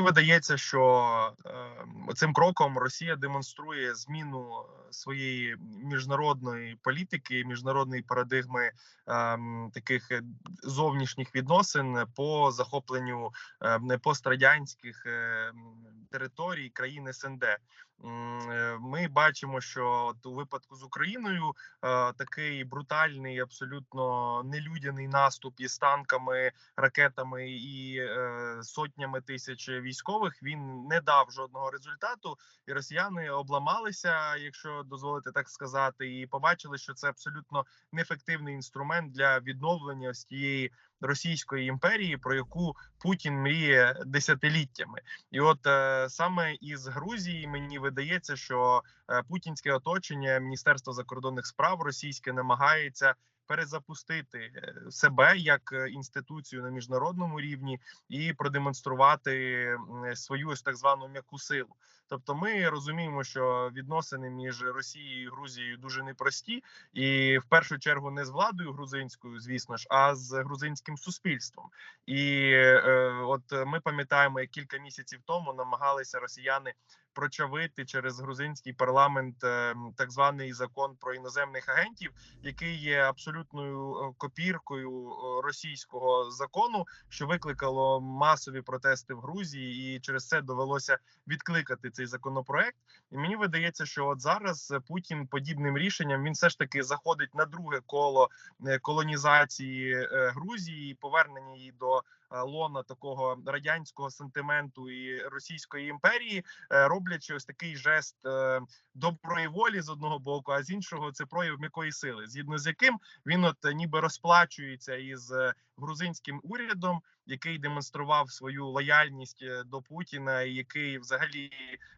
видається, що е, цим кроком Росія демонструє зміну е, своєї міжнародної політики, міжнародної парадигми ем, таких е, зовнішніх відносин по захопленню е, пострадянських територій країн СНД. Е, Ми бачимо, що от у випадку з Україною е, такий брутальний, абсолютно нелюдяний наступ із танками, ракетами і е, сотнями тисяч військових він не дав жодного результату, і росіяни обламалися, якщо дозволити так сказати, і побачили, що це абсолютно неефективний інструмент для відновлення ось тієї російської імперії, про яку Путін мріє десятиліттями. І от е, саме із Грузії мені видається, що е, путінське оточення Міністерство закордонних справ російське намагається перезапустити е, себе як е, інституцію на міжнародному рівні і продемонструвати свою ось так звану м'яку силу. Тобто, ми розуміємо, що відносини між Росією і Грузією дуже непрості, і в першу чергу не з владою грузинською, звісно ж, а з грузинським суспільством. І е, от ми пам'ятаємо, як кілька місяців тому намагалися росіяни прочавити через грузинський парламент е, так званий закон про іноземних агентів, який є абсолютною е, копіркою е, російського закону, що викликало масові протести в Грузії, і через це довелося відкликати цей законопроект. І мені видається, що от зараз Путін подібним рішенням він все ж таки заходить на друге коло е, колонізації е, Грузії, і повернення її до е, лона такого радянського сентименту і Російської імперії, е, роблячи ось такий жест е, доброї волі з одного боку, а з іншого це прояв м'якої сили, згідно з яким він от е, ніби розплачується із е, грузинським урядом, який демонстрував свою лояльність е, до Путіна, і який взагалі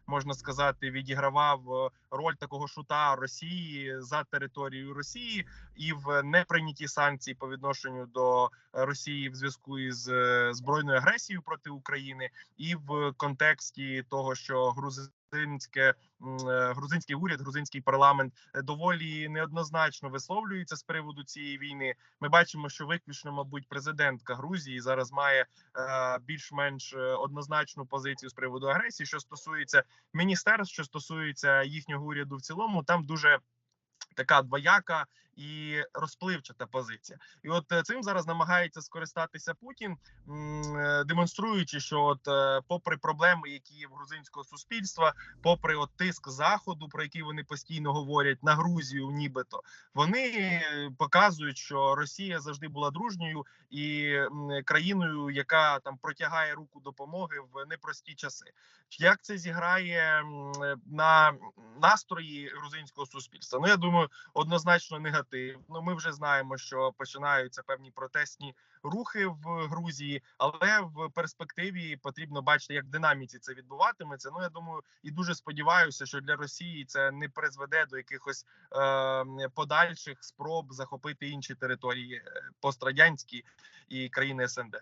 можна сказати відігравав е, роль такого шута Росії за територією Росії і в неприйнятті санкцій по відношенню до е, Росії в зв'язку із е, збройною агресією проти України, і в контексті того, що грузинське е, грузинський уряд, грузинський парламент е, доволі неоднозначно висловлюється з приводу цієї війни. Ми бачимо, що виключно, мабуть, президентка Грузії зараз має е, більш-менш однозначну позицію з приводу агресії. Що стосується міністерств, що стосується їхнього уряду в цілому, там дуже така двояка і розпливчата позиція. І от е, цим зараз намагається скористатися Путін, е, демонструючи, що от, е, попри проблеми, які є в грузинського суспільства, попри от тиск заходу, про який вони постійно говорять на Грузію, нібито вони показують, що Росія завжди була дружньою і країною, яка там протягає руку допомоги в непрості часи. Як це зіграє на настрої грузинського суспільства? Ну я думаю, однозначно негативно. Ми вже знаємо, що починаються певні протестні рухи в Грузії, але в перспективі потрібно бачити, як динаміці це відбуватиметься. Ну я думаю, і дуже сподіваюся, що для Росії це не призведе до якихось е, подальших спроб захопити інші території е, пострадянські і країни СНД.